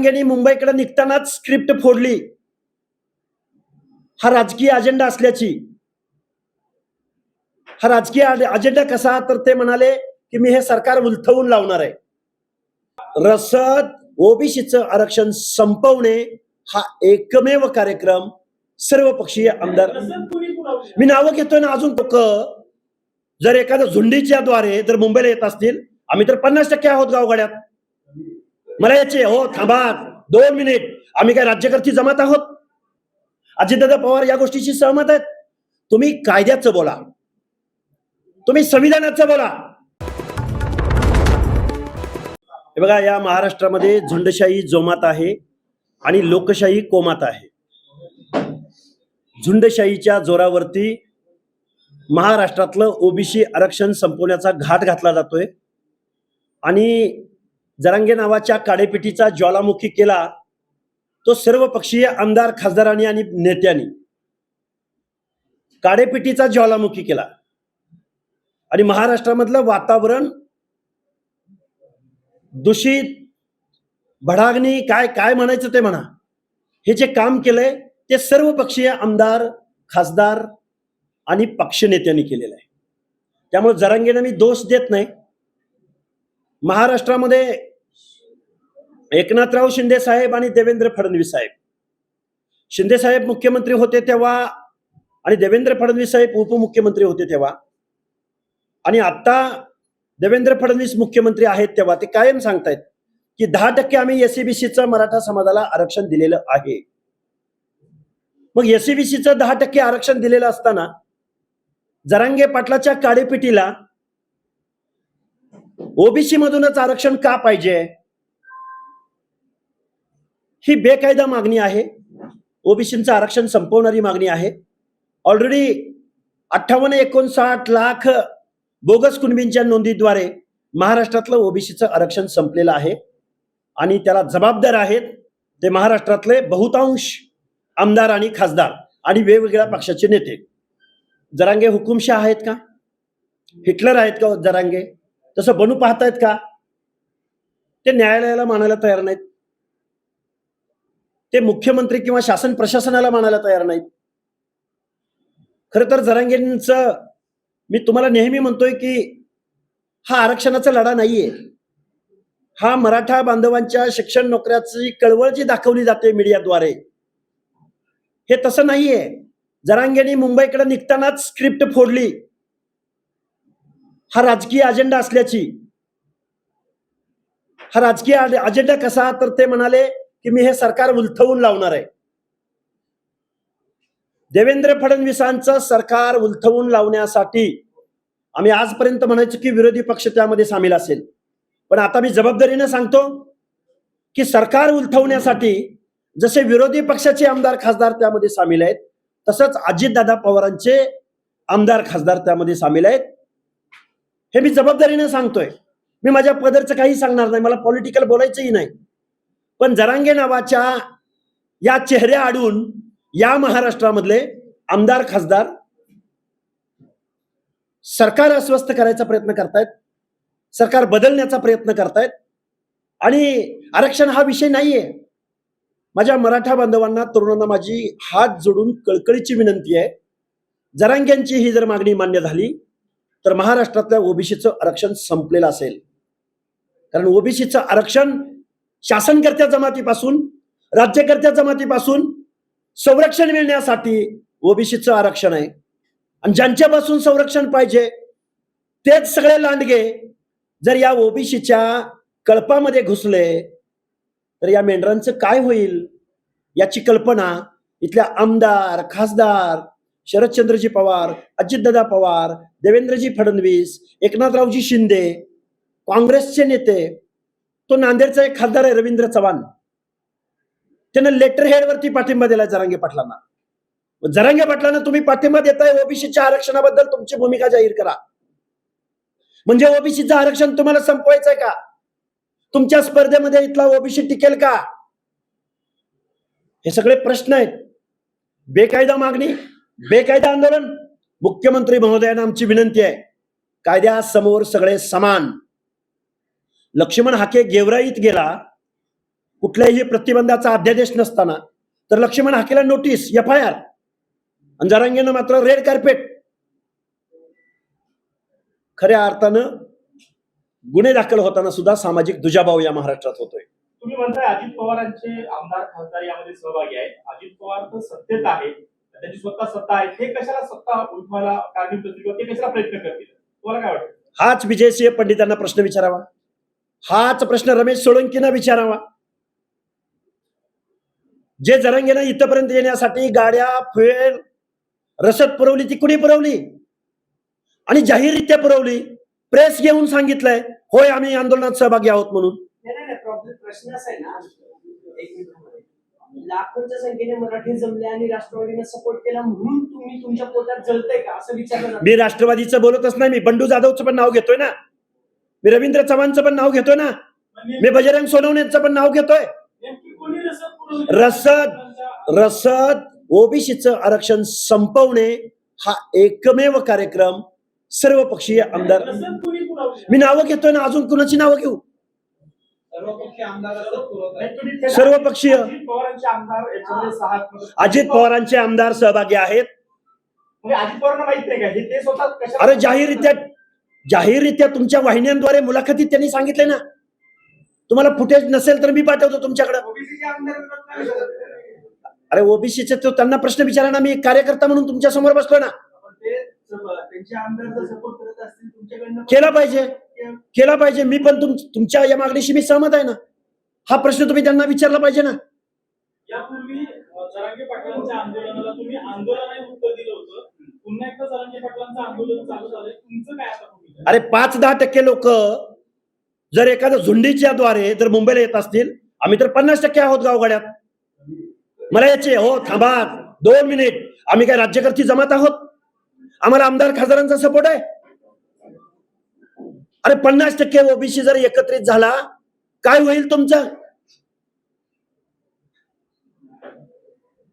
मुंबईकडे निघतानाच स्क्रिप्ट फोडली. हा राजकीय अजेंडा असल्याची. हा राजकीय अजे- अजेंडा कसा तर ते म्हणाले की मी हे सरकार उलथवून लावणार आहे. रसद ओबीसीचं आरक्षण संपवणे हा एकमेव कार्यक्रम सर्व पक्षीय आमदार मी नावं घेतोय ना अजून लोक. जर एखाद्या झुंडीच्या द्वारे जर मुंबईला येत असतील आम्ही तर पन्नास टक्के आहोत गावगाड्यात. मला याचे हो थांबा दोन मिनिट. आम्ही काय राज्यकर्ती जमात आहोत? अजितदादा पवार या गोष्टीशी सहमत आहेत? तुम्ही कायद्याचं बोला. तुम्ही संविधानाचं बोला. हे बघा या महाराष्ट्रामध्ये झुंडशाही जोमात आहे आणि लोकशाही कोमात आहे. झुंडशाहीच्या जोरावरती महाराष्ट्रातलं ओबीसी आरक्षण संपवण्याचा घाट घातला जातोय. आणि जरांगे नावाच्या काडेपिटीचा ज्वालामुखी केला तो सर्व पक्षीय आमदार खासदारांनी आणि नेत्यांनी काडेपिटीचा ज्वालामुखी केला. आणि महाराष्ट्रामधलं वातावरण दूषित भडागणी काय काय म्हणायचं ते म्हणा. हे जे काम केलंय ते सर्व पक्षीय आमदार खासदार आणि पक्षनेत्यांनी केलेलं आहे. त्यामुळे जरांगेनं मी दोष देत नाही. महाराष्ट्रामध्ये एकनाथराव शिंदे साहेब आणि देवेंद्र फडणवीस साहेब. शिंदे साहेब मुख्यमंत्री होते तेव्हा आणि देवेंद्र फडणवीस साहेब उपमुख्यमंत्री होते तेव्हा. आणि आता देवेंद्र फडणवीस मुख्यमंत्री आहेत तेव्हा. ते कायम सांगतायत की दहा टक्के आम्ही एससीबीसीचं मराठा समाजाला आरक्षण दिलेलं आहे. मग एससीबीसीचं दहा टक्के आरक्षण दिलेलं असताना जरांगे पाटलाच्या काडेपिटीला ओबीसी मधूनच आरक्षण का पाहिजे? ही बेकायदा मागणी आहे. ओबीसीचं आरक्षण संपवणारी मागणी आहे. ऑलरेडी अठ्ठावन्न एकोणसाठ लाख बोगस कुणबींच्या नोंदीद्वारे महाराष्ट्रातलं ओबीसीचं आरक्षण संपलेलं आहे. आणि त्याला जबाबदार आहेत ते महाराष्ट्रातले बहुतांश आमदार आणि खासदार आणि वेगवेगळ्या पक्षाचे नेते. जरांगे हुकुमशाह आहेत का? हिटलर आहेत का जरांगे? तसं बनू पाहतायत का? ते न्यायालयाला मानायला तयार नाहीत. ते मुख्यमंत्री किंवा शासन प्रशासनाला मानायला तयार नाहीत. खर तर जरांगेंच मी तुम्हाला नेहमी म्हणतोय की हा आरक्षणाचा लढा नाहीये. हा मराठा बांधवांच्या शिक्षण नोकऱ्याची कळवळ जी दाखवली जाते मीडियाद्वारे हे तसं नाहीये. जरांगेनी मुंबईकडे निघतानाच स्क्रिप्ट फोडली. हा राजकीय अजेंडा असल्याची. हा राजकीय अजेंडा कसा तर ते म्हणाले की मी हे सरकार उलथवून लावणार आहे. देवेंद्र फडणवीसांचं सरकार उलथवून लावण्यासाठी आम्ही आजपर्यंत म्हणायचो की विरोधी पक्ष त्यामध्ये सामील असेल. पण आता मी जबाबदारीने सांगतो की सरकार उलथवण्यासाठी जसे विरोधी पक्षाचे आमदार खासदार त्यामध्ये सामील आहेत तसंच अजितदादा पवारांचे आमदार खासदार त्यामध्ये सामील आहेत. हे मी जबाबदारीने सांगतोय. मी माझ्या पदरचं काही सांगणार नाही. मला पॉलिटिकल बोलायचंही नाही. पण जरांगे नावाच्या या चेहऱ्या आडून या महाराष्ट्रामधले आमदार खासदार सरकार अस्वस्थ करायचा प्रयत्न करतायत. सरकार बदलण्याचा प्रयत्न करतायत. आणि आरक्षण हा विषय नाहीये. माझ्या मराठा बांधवांना तरुणांना माझी हात जोडून कळकळीची विनंती आहे. जरांग्यांची ही जर मागणी मान्य झाली तर महाराष्ट्रातल्या ओबीसीचं आरक्षण संपलेलं असेल. कारण ओबीसीचं आरक्षण शासनकर्त्या जमातीपासून राज्यकर्त्या जमातीपासून संरक्षण मिळण्यासाठी ओबीसीचं आरक्षण आहे. आणि ज्यांच्यापासून संरक्षण पाहिजे तेच सगळे लांडगे जर या ओबीसीच्या कळपामध्ये घुसले तर या मेंढरांचं काय होईल? याची कल्पना इथल्या आमदार खासदार शरदचंद्रजी पवार अजितदादा पवार देवेंद्रजी फडणवीस एकनाथरावजी शिंदे काँग्रेसचे नेते तो नांदेडचा एक खासदार आहे रवींद्र चव्हाण. त्यानं लेटर हेडवरती पाठिंबा दिला जरांगे पाटलांना. जरांगे पाटलांना तुम्ही पाठिंबा देताय ओबीसीच्या आरक्षणाबद्दल तुमची भूमिका जाहीर करा. म्हणजे ओबीसीचं आरक्षण तुम्हाला संपवायचंय का? तुमच्या स्पर्धेमध्ये इथला ओबीसी टिकेल का? हे सगळे प्रश्न आहेत. बेकायदा मागणी बेकायदा आंदोलन. मुख्यमंत्री महोदयांना आमची विनंती आहे. कायद्यासमोर सगळे समान. लक्ष्मण हाके गेवराईत गेला कुठल्याही प्रतिबंधाचा अध्यादेश नसताना तर लक्ष्मण हाकेला नोटीस एफ आय आर आणि जरांगेनं मात्र रेड कार्पेट खऱ्या अर्थानं गुन्हे दाखल होताना सुद्धा सामाजिक दुजाभाव या महाराष्ट्रात होतोय. तुम्ही म्हणताय अजित पवारांचे आमदार खासदार यामध्ये सहभागी आहेत. अजित पवार तर सत्तेत आहेत. त्यांची स्वतः सत्ता आहे. ते कशाला सत्ता उठवायला कारणीभूत असतील किंवा ते कशाला प्रयत्न करतील? तुम्हाला काय वाटतं? हाच विजयसिंह पंडितांना प्रश्न विचारावा. हाच प्रश्न रमेश सोळंकीना विचारावा. जे जरंगेनं इथपर्यंत येण्यासाठी गाड्या फुएल रसद पुरवली ती कुणी पुरवली? आणि जाहीररित्या पुरवली. प्रेस घेऊन सांगितलंय होय आम्ही आंदोलनात सहभागी आहोत म्हणून. नाही नाही, नाही प्रॉब्लेम प्रश्न असा आहे ना एक मिनिटामध्ये. लाखोंच्या संख्येने मराठी जमले आणि राष्ट्रवादीने सपोर्ट केला म्हणून तुम्ही तुमच्या पोटात जळतंय का असं विचारलं. मी राष्ट्रवादीचं बोलतच नाही मी बंडू जाधवचं पण नाव घेतोय ना मी रवींद्र चव्हाणचं पण नाव घेतोय ना मी बजरंग सोनवणेचं पण नाव घेतोय रसद? रसद रसद ओबीसीचं आरक्षण संपवणे हा एकमेव कार्यक्रम सर्व पक्षीय आमदार? मी नावं घेतोय ना अजून कुणाची नावं घेऊ सर्वपक्षीय. अजित पवारांचे आमदार याच्यामध्ये सहा आहेत. अजित पवारांचे आमदार सहभागी आहेत म्हणजे अजित पवारांना माहीत नाही का हे ते स्वतः कशाला अरे जाहीररित्या जाहीररित्या तुमच्या वाहिन्यांद्वारे मुलाखतीत त्यांनी सांगितले ना तुम्हाला फुटेज नसेल तर मी पाठवतो तुमच्याकडे? अरे ओबीसीचे तो त्यांना प्रश्न विचारा ना मी एक कार्यकर्ता म्हणून तुमच्यासमोर बसलो ना केला पाहिजे केला पाहिजे. मी पण तुम- तुमच्या या मागणीशी मी सहमत आहे ना. हा प्रश्न तुम्ही त्यांना विचारला पाहिजे ना. यापूर्वी अ, जरांगे पाटलांच्या आंदोलनाला तुम्ही आंदोलनाने उत्तर दिलं होतं. पुन्हा एकदा जरांगे पाटलांचं आंदोलन चालू झालंय. तुमचं काय आता भूमिका आहे? अरे पाच दहा टक्के लोक जर एखाद्या झुंडीच्या द्वारे जर मुंबईला येत असतील आम्ही तर पन्नास टक्के आहोत गावगाड्यात. मला याचे हो थांबा. दोन मिनिट. आम्ही काय राज्यकर्ती जमात आहोत? आम्हाला आमदार खासदारांचा सपोर्ट आहे? अरे पन्नास टक्के ओबीसी जर एकत्रित झाला काय होईल तुमचं?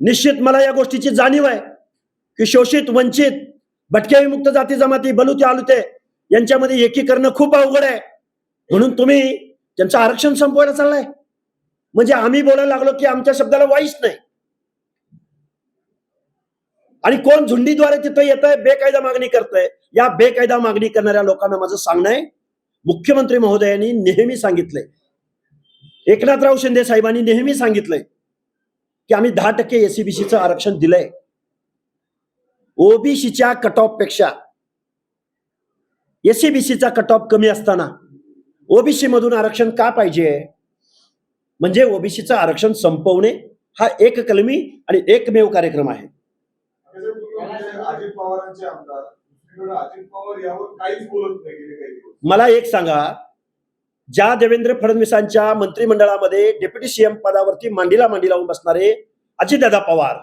निश्चित मला या गोष्टीची जाणीव आहे की शोषित वंचित भटक्या विमुक्त जाती जमाती बलुते आलुते यांच्यामध्ये एकीकरण खूप अवघड आहे. म्हणून तुम्ही त्यांचं आरक्षण संपवायला चाललाय. म्हणजे आम्ही बोलायला लागलो की आमच्या शब्दाला वाईच नाही. आणि कोण झुंडीद्वारे तिथं येत आहे बेकायदा मागणी करतोय या बेकायदा मागणी करणाऱ्या लोकांना माझं सांगणं आहे मुख्यमंत्री महोदयांनी नेहमी सांगितलंय. एकनाथराव शिंदे साहेबांनी नेहमी सांगितलंय की आम्ही दहा टक्के एसीबीसीचं आरक्षण दिलंय. ओबीसीच्या कट ऑफपेक्षा एसीबीसीचा कट ऑफ कमी असताना ओबीसी मधून आरक्षण का पाहिजे? म्हणजे ओबीसीचं आरक्षण संपवणे हा एक कलमी आणि एकमेव कार्यक्रम आहे. अजित पवार यावर काहीच बोलत नाही गेले काही दिवस. मला एक सांगा ज्या देवेंद्र फडणवीसांच्या मंत्रिमंडळामध्ये डेप्युटी सीएम पदावरती मांडीला मांडी लावून बसणारे अजितदादा पवार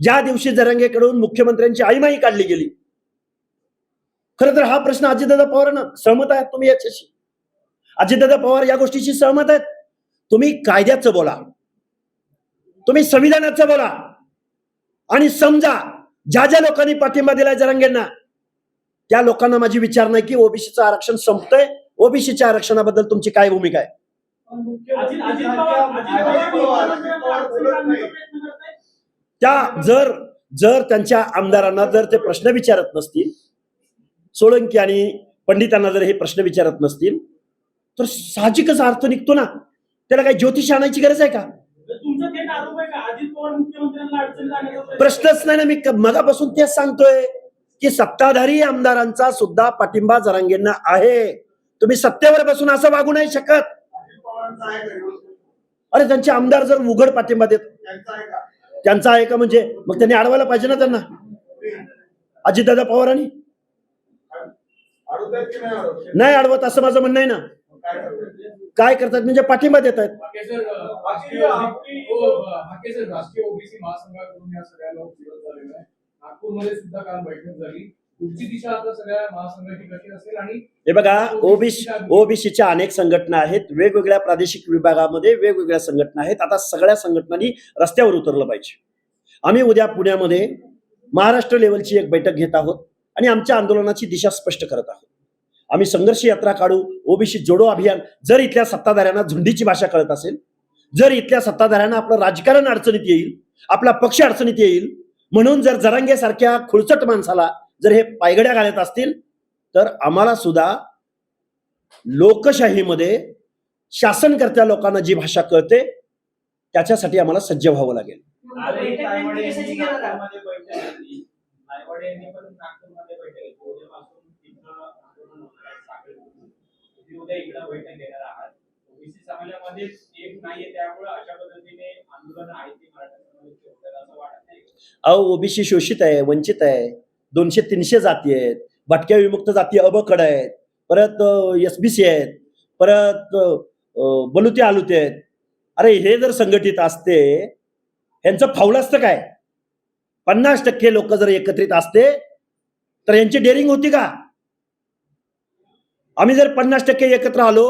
ज्या दिवशी जरंगेकडून मुख्यमंत्र्यांची आईमाई काढली गेली खर तर हा प्रश्न अजितदादा पवारांना सहमत आहेत तुम्ही याच्याशी? अजितदादा पवार या गोष्टीशी सहमत आहेत? तुम्ही कायद्याचं बोला तुम्ही संविधानाचं बोला आणि समजा ज्या ज्या लोकांनी पाठिंबा दिलाय जरंगेंना त्या लोकांना माझी विचार नाही की ओबीसीचं आरक्षण संपतंय. ओबीसीच्या आरक्षणाबद्दल तुमची काय भूमिका आहे? त्या जर जर त्यांच्या आमदारांना जर ते प्रश्न विचारत नसतील सोळंकी आणि पंडितांना जर हे प्रश्न विचारत नसतील तर साहजिकच अर्थ निघतो ना. त्याला काही ज्योतिष आणायची गरज आहे का? प्रश्नच नाही ना मी मगापासून तेच सांगतोय. की सत्ताधारी आमदारांचा सुद्धा पाठिंबा जरांगेंना आहे तुम्ही सत्तेवर बसून असं वागू नाही शकत अरे त्यांचे आमदार जर उघड पाठिंबा देत त्यांचा आहे का म्हणजे मग त्यांनी अडवायला पाहिजे ना त्यांना अजितदादा पवारांनी नाही अडवत असं माझं म्हणणं आहे ना काय करतात म्हणजे पाठिंबा देत आहेत राष्ट्रीय महासंघाकडून नागपूरमध्ये सुद्धा काल बैठक झाली. हे बघा ओबीसी ओबीसीच्या अनेक संघटना आहेत. वेगवेगळ्या प्रादेशिक विभागामध्ये वेगवेगळ्या संघटना आहेत. आता सगळ्या संघटनांनी रस्त्यावर उतरलं पाहिजे. आम्ही उद्या पुण्यामध्ये महाराष्ट्र लेवलची एक बैठक घेत आहोत आणि आमच्या आंदोलनाची दिशा स्पष्ट करत आहोत. आम्ही संघर्ष यात्रा काढू ओबीसी जोडो अभियान जर इथल्या सत्ताधाऱ्यांना झुंडीची भाषा कळत असेल जर इथल्या सत्ताधाऱ्यांना आपलं राजकारण अडचणीत येईल आपला पक्ष अडचणीत येईल म्हणून जर जरांगेसारख्या खुळचट माणसाला जर हे पायगड्या घालत असतील तर आम्हाला सुद्धा लोकशाहीमध्ये शासनकर्त्या लोकांना जी भाषा कळते त्याच्यासाठी आम्हाला सज्ज व्हावं लागेल. एक नाहीये त्यामुळे अशा पद्धतीने आंदोलन आहे ते अहो ओबीसी शोषित आहे वंचित आहे. दोनशे तीनशे जाती आहेत. भटक्या विमुक्त जाती अबकड आहेत. परत एस बी सी आहेत. परत बलुते आलुते आहेत. अरे हे जर संघटित असते यांचं फावलं असतं काय? पन्नास टक्के लोक जर एकत्रित असते तर यांची डेअरिंग होती का? आम्ही जर पन्नास टक्के एकत्र आलो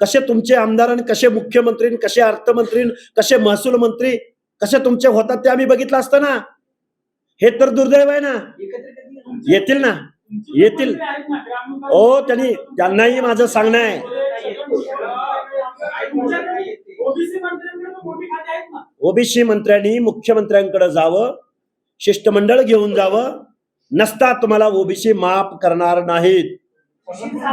कसे तुमचे आमदार आणि कसे मुख्यमंत्री कसे अर्थमंत्री कसे महसूल मंत्री कसे तुमचे होतात ते आम्ही बघितलं असतं ना? हे तर दुर्दैव आहे ना? येतील ना? येतील. ओ त्यांनी त्यांनाही माझं सांगणं आहे. ओबीसी ओबीसी मंत्र्यांनी मुख्यमंत्र्यांकडे जावं शिष्टमंडळ घेऊन जावं. नसता तुम्हाला ओबीसी माफ करणार नाहीत. जेव्हा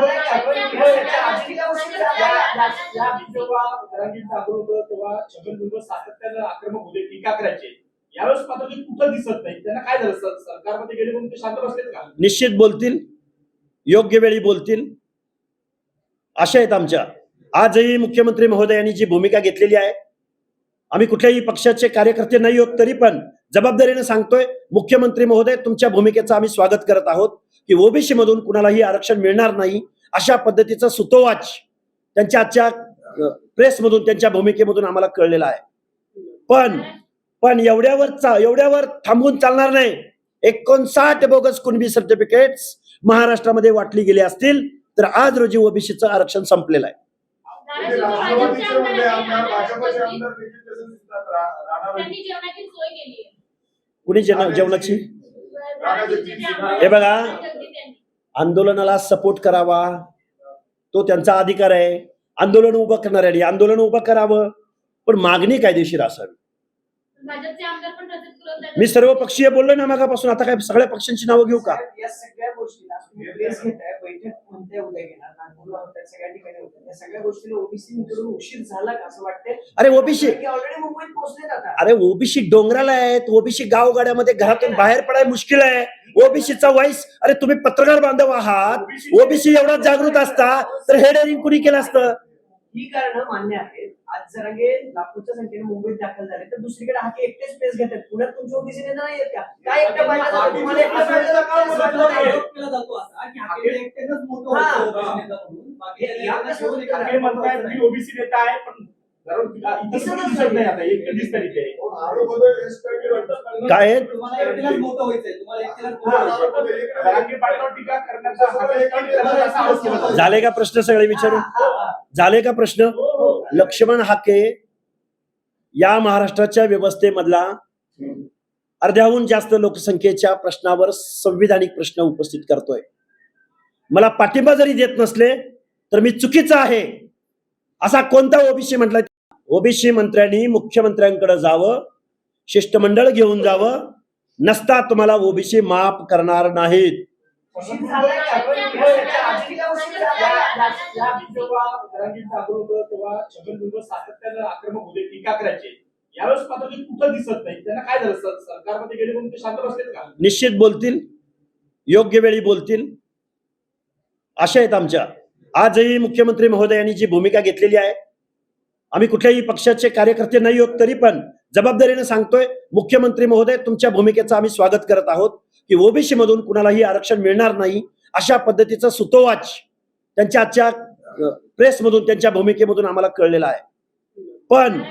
होतं तेव्हा छगन भुजबळ सातत्यानं आक्रमक होते टीका करायचे. यावेळेस मात्र ते कुठं दिसत नाही. त्यांना काय झालं? सर- सरकारमध्ये गेले म्हणून ते शांत बसलेत का? निश्चित बोलतील. योग्य वेळी बोलतील. अशा आहेत आमच्या. आजही मुख्यमंत्री महोदयांनी जी भूमिका घेतलेली आहे आम्ही कुठल्याही पक्षाचे कार्यकर्ते नाही आहोत तरी पण जबाबदारीने सांगतोय मुख्यमंत्री महोदय तुमच्या भूमिकेचं आम्ही स्वागत करत आहोत की ओबीसी मधून कुणालाही आरक्षण मिळणार नाही अशा पद्धतीचा सुतोवाच त्यांच्या आजच्या प्रेसमधून त्यांच्या भूमिकेमधून आम्हाला कळलेला आहे. पण पण एवढ्यावर चा- एवढ्यावर थांबून चालणार नाही. एकोणसाठ बोगस कुणबी सर्टिफिकेट्स महाराष्ट्रामध्ये वाटली गेली असतील तर आज रोजी ओबीसीचं आरक्षण संपलेलं आहे. राष्ट्रवादीचे म्हणजे आमदार भाजपचे आमदार देखील तसे दिसतात. रा- राणा त्यांनी जेवणाची सोय केली आहे. कुणी जेवण जेवणाची? आंदोलन- हे बघा. आंदोलनाला सपोर्ट करावा. तो त्यांचा अधिकार आहे. आंदोलन उभं करणाऱ्यांनी आंदोलन उभं करावं. पण मागणी कायदेशीर असावी भाजपचे आमदार पण तसेच करत मी सर्व पक्षीय बोललोय ना मागापासून. आता काय सगळ्या पक्षांची नावं घेऊ का? अरे ओबीसी अरे ओबीसी डोंगराला आहेत. ओबीसी गावगाड्यामध्ये घरातून बाहेर पडाय मुश्किल आहे. ओबीसीचा वॉइस अरे तुम्ही पत्रकार बांधव आहात. ओबीसी एवढा जागृत असता तर हे डेअरिंग कुणी केलं असतं? ही कारण मान्य आहेत. आज जरांगे लाखोच्या संख्येने मुंबईत दाखल झाले. तर दुसरीकडे हाके एकटेच प्रेस घेतात. पुण्यात तुमच्या ओबीसी नेता नाही आहेत का? काय एकट्या पाहिजे? हा. होतं हे- होतं? ओबीसी नेता आहे पण दिसत नाही आता एक. काय? हा, हा. झाले का प्रश्न सगळे विचारून? झाले का प्रश्न? लक्ष्मण हाके या महाराष्ट्राच्या व्यवस्थेमधला अर्ध्याहून जास्त लोकसंख्येच्या प्रश्नावर संविधानिक प्रश्न उपस्थित करतोय. मला पाठिंबा जरी देत नसले तर मी चुकीचा आहे. असा कोणता ओबीसी म्हटलाय? ओबीसी मंत्र्यांनी मुख्यमंत्र्यांकडे जावं शिष्टमंडळ घेऊन जावं नसता तुम्हाला ओबीसी माफ करणार नाहीत. निश्चित बोलतील योग्य वेळी बोलतील. अशा आहेत आमच्या. आजही मुख्यमंत्री महोदयांनी जी भूमिका घेतलेली आहे आम्ही कुठल्याही पक्षाचे कार्यकर्ते नाही आहोत तरी पण जबाबदारीने सांगतोय मुख्यमंत्री महोदय तुमच्या भूमिकेचं आम्ही स्वागत करत आहोत की ओबीसी मधून कुणालाही आरक्षण मिळणार नाही अशा पद्धतीचा सुतोवाच त्यांच्या आजच्या प्रेसमधून त्यांच्या भूमिकेमधून आम्हाला कळलेला आहे. पण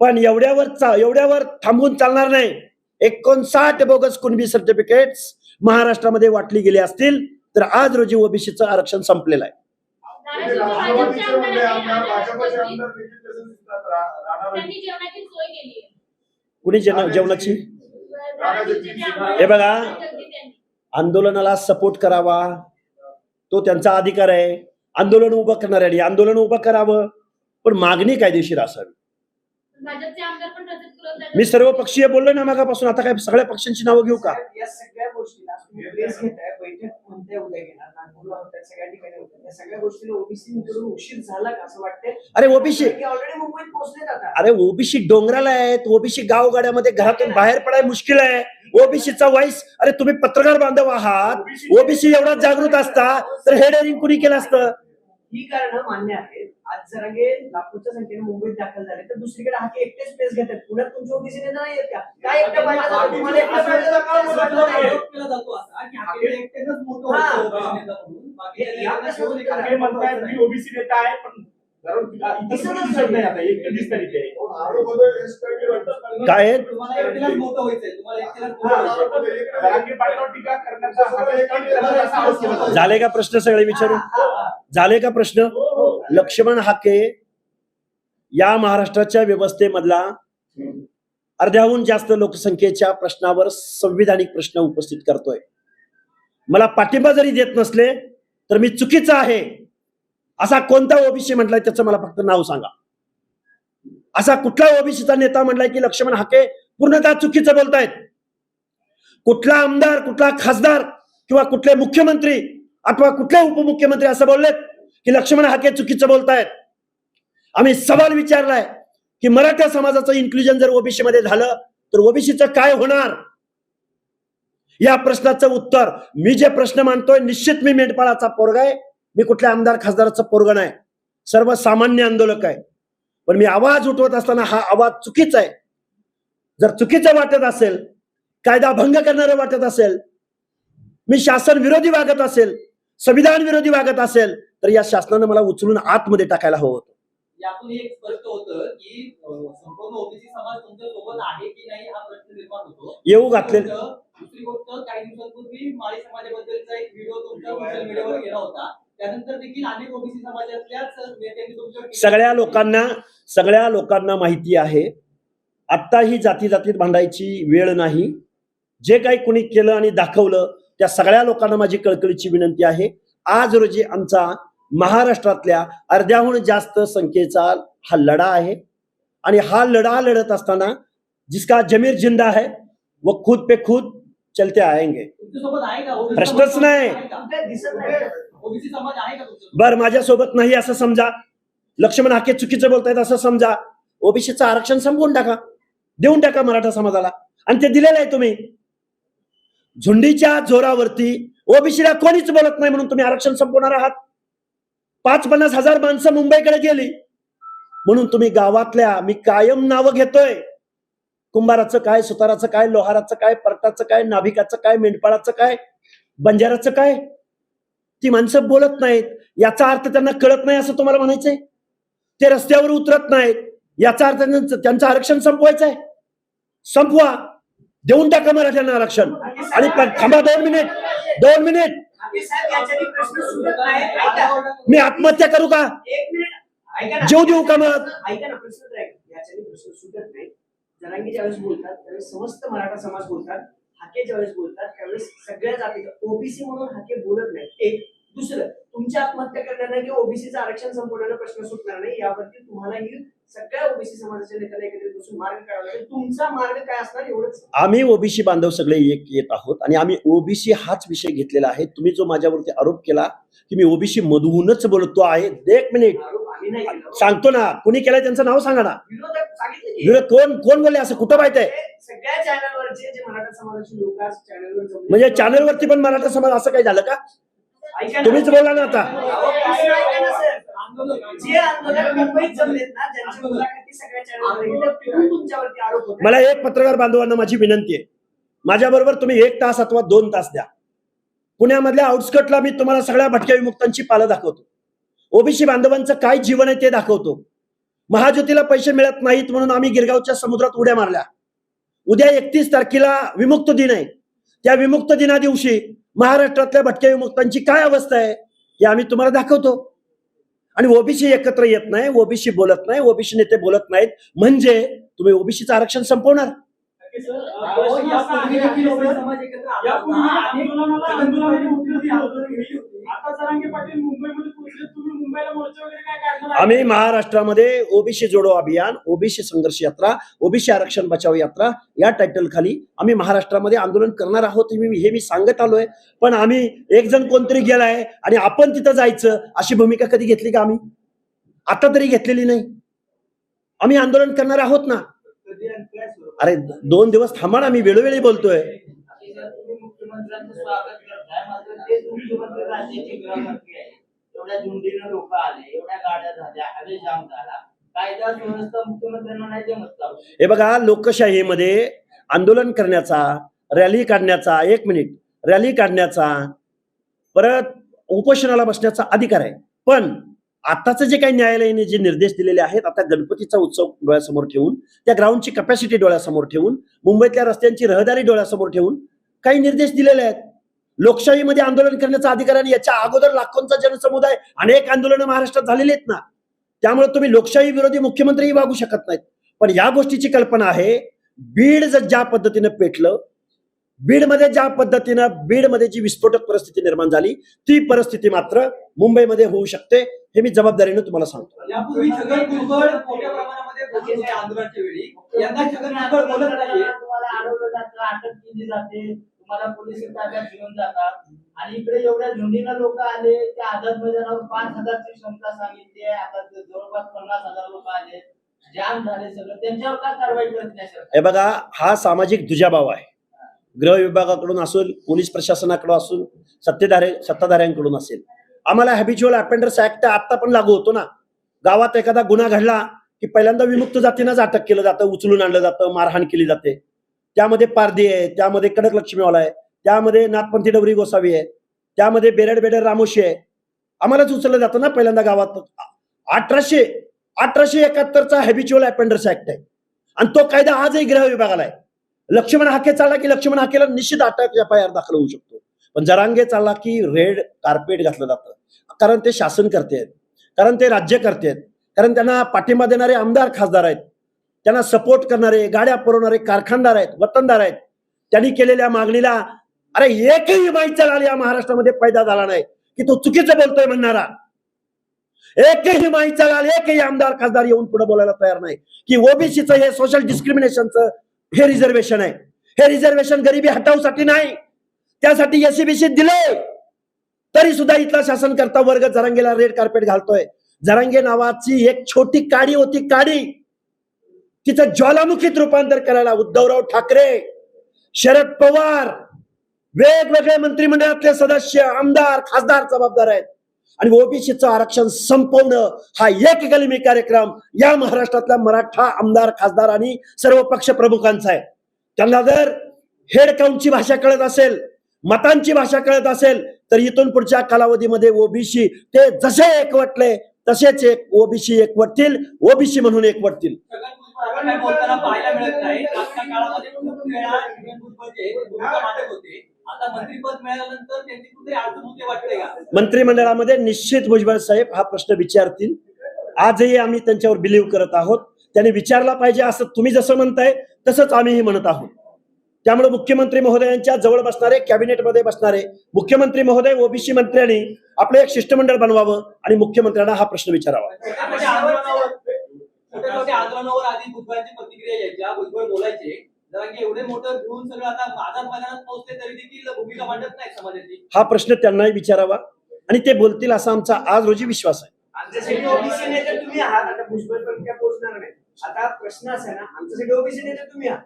पण एवढ्यावर चा- एवढ्यावर थांबून चालणार नाही. एकोणसाठ बोगस कुणबी सर्टिफिकेट्स महाराष्ट्रामध्ये वाटली गेली असतील तर आज रोजी ओबीसीचं आरक्षण संपलेलं आहे. कुणी जेवण जेवणाची? हे बघा. आंदोलनाला सपोर्ट करावा. तो त्यांचा अधिकार आहे. आंदोलन उभं करणाऱ्यांनी आंदोलन उभं करावं. पण मागणी कायदेशीर असावी भाजपचे आमदार पण रजत कुलकर्णी मी सर्व पक्षीय बोललो ना मागापासून. आता काय सगळ्या पक्षांची नावं घेऊ का? साहेब, या सगळ्या गोष्टीला तुम्ही प्रेस घेताय बैठक कोणत्या उद्या घेणार? नागपूरला होत्या सगळ्या ठिकाणी होत्या. त्या सगळ्या गोष्टीला ओबीसी कडून उशीर झाला का असं वाटतंय? अरे ओबीसी ऑलरेडी मुंबईत पोहोचलेत आता. अरे ओबीसी डोंगराला आहेत. ओबीसी गावगाड्यामध्ये घरातून बाहेर पडाय मुश्किल आहे. ओबीसीचा वॉइस अरे तुम्ही पत्रकार बांधव आहात. ओबीसी एवढा जागृत असता तर हे डेअरिंग कुणी केलं असतं? ही कारण मान्य आहेत आज जरांगे लाखोच्या संख्येने मुंबईत दाखल झाले तर दुसरीकडे हाके एकटेच प्लेस घेतात पुण्यात तुमचे ओबीसी नेता नाही आहेत का काय एकट्या पाहिजे हा. हे-? हे ओबीसी नेता आहे पण इथं दिसत नाही आता एक दिसतं. काय आहे? तुम्हाला एकट्यालाच मोठं व्हायचंय तुम्हाला एकट्यालाच हा, मोठं व्हायचंय. आरोप होतोय, एक- जरांगे पाटलावर टीका करण्याचा हा कट करण्याचा असा आरोप केला जातो. झाले का प्रश्न सगळे विचारून हा, हा, हा. झाले का प्रश्न लक्ष्मण हाके या महाराष्ट्राच्या व्यवस्थेमधला अर्ध्याहून जास्त लोकसंख्येच्या प्रश्नावर संविधानिक प्रश्न उपस्थित करतोय मला पाठिंबा जरी देत नसले तर मी चुकीचा आहे असा कोणता ओबीसी म्हटलाय त्याचं मला फक्त नाव सांगा. असा कुठला ओबीसीचा नेता म्हटलाय की लक्ष्मण हाके पूर्णतः चुकीचं बोलतायत? कुठला आमदार कुठला खासदार किंवा कुठले मुख्यमंत्री अथवा कुठले उपमुख्यमंत्री असं बोललेत की लक्ष्मण हाके चुकीचं बोलतायत? आम्ही सवाल विचारलाय की मराठा समाजाचं इन्क्लुजन जर ओबीसी मध्ये झालं तर ओबीसीचं काय होणार? या प्रश्नाचं उत्तर मी जे प्रश्न मानतोय निश्चित मी मेंढपाळाचा पोरगा आहे. मी कुठल्या आमदार खासदाराचं पोरगा नाही. सर्वसामान्य आंदोलक आहे. पण मी आवाज उठवत असताना हा आवाज चुकीचा आहे. जर चुकीचं वाटत असेल कायदा भंग करणारं वाटत असेल मी शासन विरोधी वागत असेल संविधान विरोधी वागत असेल तर या शासनानं मला उचलून आतमध्ये टाकायला हवं होतं. यातून एक स्पष्ट होतं की अं, संपूर्ण ओबीसी समाज तुमच्यासोबत आहे की नाही हा प्रश्न निर्माण होतो. येऊ घातले दुसरी गोष्ट काही दिवसांपूर्वी माळी समाजाबद्दलचा एक व्हिडिओ तुमच्या सोशल मीडियावर गेला होता. त्यानंतर देखील अनेक ओबीसी समाजातल्याच नेत्यांनी तुमच्यावर टीका सगळ्या. लोकांना सगळ्या लोकांना माहिती आहे. आत्ता ही जाती जातीत भांडायची वेळ नाही. जे काही कुणी केलं आणि दाखवलं त्या सगळ्या लोकांना माझी कळकळीची विनंती आहे. आज रोजी आमचा महाराष्ट्रातल्या अर्ध्याहून जास्त संख्येचा हा लढा आहे. आणि हा लढा लढत असताना जिसका जमीर जिंदा है वो खुद पे खुद चलते आएंगे. प्रश्नच नाही. बर माझ्यासोबत नाही असं समजा. लक्ष्मण हाके चुकीचं बोलतायत असं समजा. ओबीसीचं आरक्षण संपवून टाका. देऊन टाका मराठा समाजाला. आणि ते दिलेलं आहे तुम्ही. झुंडीच्या जोरावरती ओबीसीला कोणीच बोलत नाही म्हणून तुम्ही आरक्षण संपवणार आहात. पाच पन्नास हजार माणसं मुंबईकडे गेली. म्हणून तुम्ही गावातल्या मी कायम नावं घेतोय. कुंभाराचं काय सुताराचं काय लोहाराचं काय परटाचं काय नाभिकाचं काय मेंढपाळाचं काय बंजाराचं काय? ती माणसं बोलत नाहीत. याचा अर्थ त्यांना कळत नाही असं तुम्हाला म्हणायचंय? ते रस्त्यावर उतरत नाहीत. याचा अर्थ त्यांचं आरक्षण संपवायचं आहे संपवा. देऊन टाका मराठ्यांना आरक्षण. आणि थांबा दोन मिनिट. दोन मिनिट. मी आत्महत्या करू का? एक जेव देऊ का मग? प्रश्न सुटत नाही. ज्यावेळेस बोलतात त्यावेळेस समस्त मराठा समाज बोलतात. हाके ज्यावेळेस बोलतात त्यावेळेस सगळ्या जातीचा ओबीसी म्हणून हाके बोलत नाही एक दुसरं तुमच्या आत्महत्या करणार नाही किंवा ओबीसीचं आरक्षण संपवण्याचा प्रश्न सुटणार नाही यावरती तुम्हालाही सगळ्या ओबीसी समाजाच्या नेत्याला एकत्रित बसून मार्ग काढावा. लागेल तुमचा मार्ग काय असणार एवढंच? आम्ही ओबीसी बांधव सगळे एक येत आहोत आणि आम्ही ओबीसी हाच विषय घेतलेला आहे. तुम्ही जो माझ्यावरती आरोप केला की मी ओबीसी मधूनच बोलतो आहे एक मिनिट. आरोप आम्ही नाही केला. सांगतो ना कुणी केलंय त्यांचं नाव सांगा ना. विरोधक सांगितलं की विरोध कोण कोण बोलले? असं कुठं माहीत आहे? हे सगळ्या चॅनलवरचे जे मराठा समाजाचे लोक आज चॅनलवर म्हणजे चॅनलवरती पण मराठा समाज असं काही झालं का. तुम्हीच बोला ना आता. मला एक पत्रकार बांधवांना माझी विनंती आहे. माझ्याबरोबर तुम्ही एक तास अथवा दोन तास द्या. पुण्यामधल्या आउटस्कटला मी तुम्हाला सगळ्या भटक्या विमुक्तांची पालं दाखवतो. ओबीसी बांधवांचं काय जीवन आहे ते दाखवतो. महाज्योतीला पैसे मिळत नाहीत म्हणून आम्ही गिरगावच्या समुद्रात उड्या मारल्या. उद्या एकतीस तारखेला विमुक्त दिन आहे. त्या विमुक्त दिना दिवशी महाराष्ट्रातल्या भटक्या विमुक्तांची काय अवस्था आहे हे आम्ही तुम्हाला दाखवतो. आणि ओबीसी एकत्र येत नाही ओबीसी बोलत नाही ओबीसी नेते बोलत नाहीत. म्हणजे तुम्ही ओबीसीचं आरक्षण संपवणार. आम्ही महाराष्ट्रामध्ये ओबीसी जोडो अभियान ओबीसी संघर्ष यात्रा ओबीसी आरक्षण बचाव यात्रा या टायटल खाली आम्ही महाराष्ट्रामध्ये आंदोलन करणार आहोत हे मी हे मी सांगत आलोय. पण आम्ही एक जण कोणतरी गेलाय आणि आपण तिथं जायचं अशी भूमिका कधी घेतली का आम्ही? आता तरी घेतलेली नाही. आम्ही आंदोलन करणार आहोत ना? अरे दोन दिवस थांबा ना मी वेळोवेळी बोलतोय. एवढ्या झुंडीनं लोक आले एवढ्या गाड्या झाल्या हवे जाम झाला. कायदा सुव्यवस्था मुख्यमंत्र्यांना नाही जमत हे बघा लोकशाहीमध्ये आंदोलन करण्याचा रॅली काढण्याचा एक मिनिट. रॅली काढण्याचा परत उपोषणाला बसण्याचा अधिकार आहे. पण आताचं जे काही न्यायालयाने जे निर्देश दिलेले आहेत आता गणपतीचा उत्सव डोळ्यासमोर ठेवून त्या ग्राउंडची कपॅसिटी डोळ्यासमोर ठेवून मुंबईतल्या रस्त्यांची रहदारी डोळ्यासमोर ठेवून काही निर्देश दिलेले आहेत. लोकशाहीमध्ये आंदोलन करण्याचा अधिकार आणि याच्या अगोदर लाखोंचा जनसमुदाय अनेक आंदोलनं महाराष्ट्रात झालेली आहेत ना त्यामुळे तुम्ही लोकशाही विरोधी मुख्यमंत्रीही वागू शकत नाहीत. पण या गोष्टीची कल्पना आहे बीड जर ज्या पद्धतीनं पेटलं बीडमध्ये ज्या पद्धतीनं बीडमध्ये जी विस्फोटक परिस्थिती निर्माण झाली ती परिस्थिती मात्र मुंबईमध्ये होऊ शकते हे मी जबाबदारीने तुम्हाला सांगतो. तुम्हाला पोलीस ताब्यात घेऊन जातात. आणि इकडे एवढ्या झुंडीनं लोक आले त्या आझाद मैदानावर पाच हजारची क्षमता सांगितली आहे. आता जवळपास पन्नास हजार लोक आले. जाम झाले सगळं. त्यांच्यावर का कारवाई करत नाही हे बघा हा सामाजिक दुजाभाव आहे. गृह विभागाकडून असून पोलीस प्रशासनाकडून असून सत्तेधारे सत्ताधाऱ्यांकडून असेल. आम्हाला हॅबिच्युअल अपेंडर्स ऍक्ट आता पण लागू होतो ना. गावात एखादा गुन्हा घडला की पहिल्यांदा विमुक्त जातीनंच अटक केलं जातं उचलून आणलं जातं मारहाण केली जाते. त्यामध्ये पारदी आहे त्यामध्ये कडक लक्ष्मीवाला आहे त्यामध्ये नाथपंथी डवरी गोसावी आहे त्यामध्ये बेरड बेरड रामोशी आहे. आम्हालाच उचललं जातं ना पहिल्यांदा गावात. अठराशे अठराशे एकाहत्तरचा हॅबिच्युअल अपेंडर्स ऍक्ट आहे. आणि तो कायदा आजही गृह विभागाला आहे. लक्ष्मण हाके चालला की लक्ष्मण हाकेला निश्चित अटक एफ आय आर दाखल होऊ शकतो. पण जरांगे चालला की रेड कार्पेट घातलं जातं. कारण ते शासन करते आहेत कारण ते राज्य करते आहेत कारण त्यांना पाठिंबा देणारे आमदार खासदार आहेत. त्यांना सपोर्ट करणारे गाड्या पुरवणारे कारखानदार आहेत वतनदार आहेत. त्यांनी केलेल्या मागणीला अरे एकही माहीत लाल या महाराष्ट्रामध्ये पैदा झाला नाही की तो चुकीचं बोलतोय म्हणणारा. एकही माहीत लाल एकही आमदार खासदार येऊन पुढे बोलायला तयार नाही की ओबीसीचं हे सोशल डिस्क्रिमिनेशनचं हे रिझर्वेशन आहे. हे रिझर्वेशन गरिबी हटवसाठी नाही. त्यासाठी एसीबीसी दिले. तरी सुद्धा इथला शासन करता वर्ग जरांगेला रेड कार्पेट घालतोय. जरांगे नावाची एक छोटी काडी होती काडी. तिचं ज्वालामुखीत रूपांतर करायला उद्धवराव ठाकरे शरद पवार वेगवेगळे मंत्रिमंडळातले सदस्य आमदार खासदार जबाबदार आहेत. आणि ओबीसीचं आरक्षण संपवणं हा एक गलमी कार्यक्रम या महाराष्ट्रातल्या मराठा आमदार खासदार आणि सर्व पक्ष प्रमुखांचा आहे. त्यांना जर हेड काउंटची भाषा कळत असेल मतांची भाषा कळत असेल तर इथून पुढच्या कालावधीमध्ये ओबीसी ते जसे एकवटले तसेच एक ओबीसी एकवटतील ओबीसी म्हणून एकवटतील. बोलताना पाहायला मिळत नाही. आजच्या काळामध्ये खूप वेळा छगन भुजबळ जे भूमिका मांडत होते. आता मंत्रीपद मिळाल्यानंतर त्यांची कुठे अडचण होते वाटते का? मंत्रिमंडळामध्ये निश्चित भुजबळ साहेब हा प्रश्न विचारतील. आजही आम्ही त्यांच्यावर बिलीव्ह करत आहोत. त्यांनी विचारला पाहिजे असं तुम्ही जसं म्हणताय तसंच आम्हीही म्हणत आहोत. त्यामुळे मुख्यमंत्री महोदयांच्या जवळ बसणारे कॅबिनेटमध्ये बसणारे मुख्यमंत्री महोदय ओबीसी मंत्र्यांनी आपलं एक शिष्टमंडळ बनवावं आणि मुख्यमंत्र्यांना हा प्रश्न विचारावा. आंदोलनावर आधी भुजबळांची प्रतिक्रिया यायच्या भुजबळ बोलायचे. जरा की एवढे मोठं घेऊन सगळं आता आझाद मैदानात पोहोचले तरी देखील भूमिका मांडत नाही समाजाची. हा प्रश्न त्यांनाही विचारावा. आणि ते बोलतील असा आमचा आज रोजी विश्वास आहे. आमच्यासाठी ओबीसी नेते तुम्ही आहात. आता भुजबळ पण काय पोहोचणार नाही. आता प्रश्न असा आहे ना आमच्यासाठी ओबीसी नेते तुम्ही आहात.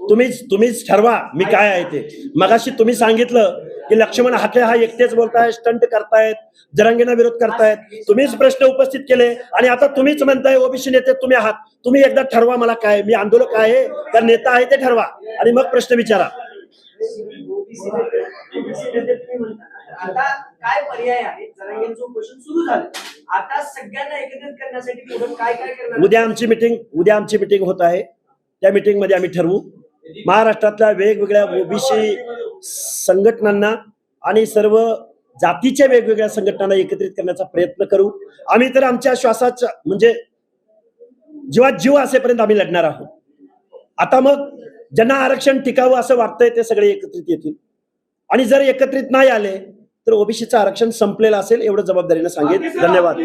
तुम्हीच तुम्हीच ठरवा मी काय आहे ते. मगाशी तुम्ही सांगितलं की लक्ष्मण हाके हा एकटेच बोलताय स्टंट करतायत जरांगीना विरोध करतायत. तुम्हीच प्रश्न उपस्थित केले आणि आता तुम्हीच म्हणताय ओबीसी नेते तुम्ही आहात. तुम्ही एकदा ठरवा मला काय मी आंदोलक आहे का नेता आहे ते ठरवा. आणि मग प्रश्न विचारा. आता काय पर्याय उद्या आमची मिटिंग उद्या आमची मिटिंग होत आहे. त्या मिटिंगमध्ये आम्ही ठरवू. महाराष्ट्रातल्या वेगवेगळ्या ओबीसी संघटनांना आणि सर्व जातीच्या वेगवेगळ्या संघटनांना एकत्रित करण्याचा प्रयत्न करू. आम्ही तर आमच्या श्वासाच्या म्हणजे जीवात जीव असेपर्यंत आम्ही लढणार आहोत. आता मग ज्यांना आरक्षण टिकावं असं वाटतंय ते सगळे एकत्रित येतील. आणि जर एकत्रित नाही आले तर ओबीसीचं आरक्षण संपलेलं असेल एवढं जबाबदारीनं सांगेन. धन्यवाद.